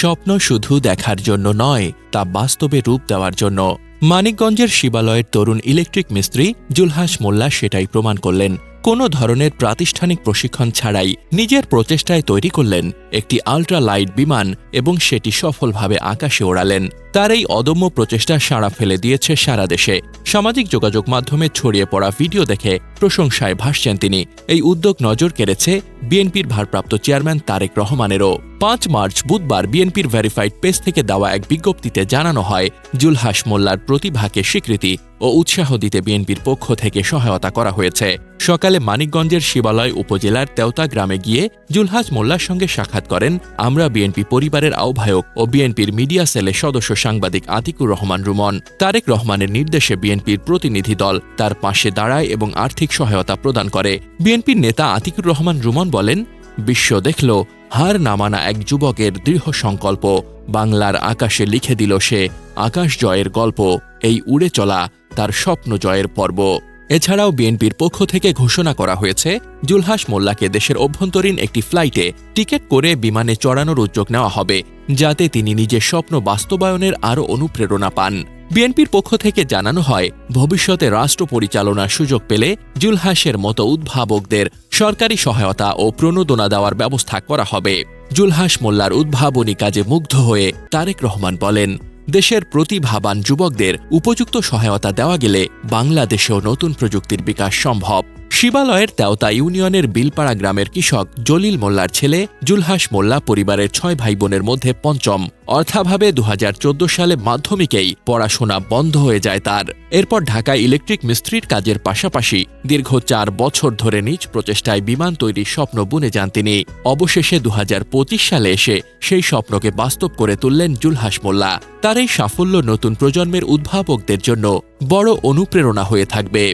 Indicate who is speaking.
Speaker 1: স্বপ্ন শুধু দেখার জন্য নয়, তা বাস্তবে রূপ দেওয়ার জন্য। মানিকগঞ্জের শিবালয়ের তরুণ ইলেকট্রিক মিস্ত্রি জুলহাস মোল্লা সেটাই প্রমাণ করলেন। কোনো ধরনের প্রাতিষ্ঠানিক প্রশিক্ষণ ছাড়াই নিজের প্রচেষ্টায় তৈরি করলেন একটি আল্ট্রা লাইট বিমান এবং সেটি সফলভাবে আকাশে ওড়ালেন। তার এই অদম্য প্রচেষ্টা সাড়া ফেলে দিয়েছে সারা দেশে। সামাজিক যোগাযোগ মাধ্যমে ছড়িয়ে পড়া ভিডিও দেখে প্রশংসায় ভাসছেন তিনি। এই উদ্যোগ নজর কেড়েছে বিএনপির ভারপ্রাপ্ত চেয়ারম্যান তারেক রহমানেরও। পাঁচ মার্চ বুধবার বিএনপির ভেরিফাইড পেজ থেকে দেওয়া এক বিজ্ঞপ্তিতে জানানো হয়, জুলহাস মোল্লার প্রতিভাকে স্বীকৃতি ও উৎসাহ দিতে বিএনপির পক্ষ থেকে সহায়তা করা হয়েছে। সকালে মানিকগঞ্জের শিবালয় উপজেলার তেওতা গ্রামে গিয়ে জুলহাস মোল্লার সঙ্গে সাক্ষাৎ করেন আমরা বিএনপি পরিবারের আহ্বায়ক ও বিএনপির মিডিয়া সেলের সদস্য সাংবাদিক আতিকুর রহমান রুমন। তারেক রহমানের নির্দেশে বিএনপির প্রতিনিধি দল তার পাশে দাঁড়ায় এবং আর্থিক সহায়তা প্রদান করে। বিএনপির নেতা আতিকুর রহমান রুমন বলেন, বিশ্ব দেখল, হার নামানা এক যুবকের দৃঢ় সংকল্প। বাংলার আকাশে লিখে দিল সে, আকাশ জয়ের গল্প, এই উড়ে চলা তার স্বপ্ন জয়ের পর্ব। এছাড়াও বিএনপির পক্ষ থেকে ঘোষণা করা হয়েছে, জুলহাস মোল্লাকে দেশের অভ্যন্তরীণ একটি ফ্লাইটে টিকিট করে বিমানে চড়ানোর উদ্যোগ নেওয়া হবে, যাতে তিনি নিজের স্বপ্ন বাস্তবায়নের আরও অনুপ্রেরণা পান। বিএনপির পক্ষ থেকে জানানো হয়, ভবিষ্যতে রাষ্ট্র পরিচালনার সুযোগ পেলে জুলহাসের মতো উদ্ভাবকদের সরকারি সহায়তা ও প্রণোদনা দেওয়ার ব্যবস্থা করা হবে। জুলহাস মোল্লার উদ্ভাবনী কাজে মুগ্ধ হয়ে তারেক রহমান বলেন দেশের প্রতিভাবান যুবকদের উপযুক্ত সহায়তা দেওয়া গেলে বাংলাদেশেও নতুন প্রযুক্তির বিকাশ সম্ভব। শিবালয়ের তেওতা ইউনিয়নের বিলপাড়া গ্রামের কৃষক জলিল মোল্লার ছেলে জুলহাস মোল্লা পরিবারের ছয় ভাই বোনের মধ্যে পঞ্চম। অর্থাভাবে দুহাজার চোদ্দ সালে মাধ্যমিকেই পড়াশোনা বন্ধ হয়ে যায় তার। এরপর ঢাকায় ইলেকট্রিক মিস্ত্রির কাজের পাশাপাশি দীর্ঘ চার বছর ধরে নিজ প্রচেষ্টায় বিমান তৈরির স্বপ্ন বুনে যান তিনি। অবশেষে দুহাজার পঁচিশ সালে এসে সেই স্বপ্নকে বাস্তব করে তুললেন জুলহাস মোল্লা। তার এই সাফল্য নতুন প্রজন্মের উদ্ভাবকদের জন্য বড় অনুপ্রেরণা হয়ে থাকবে।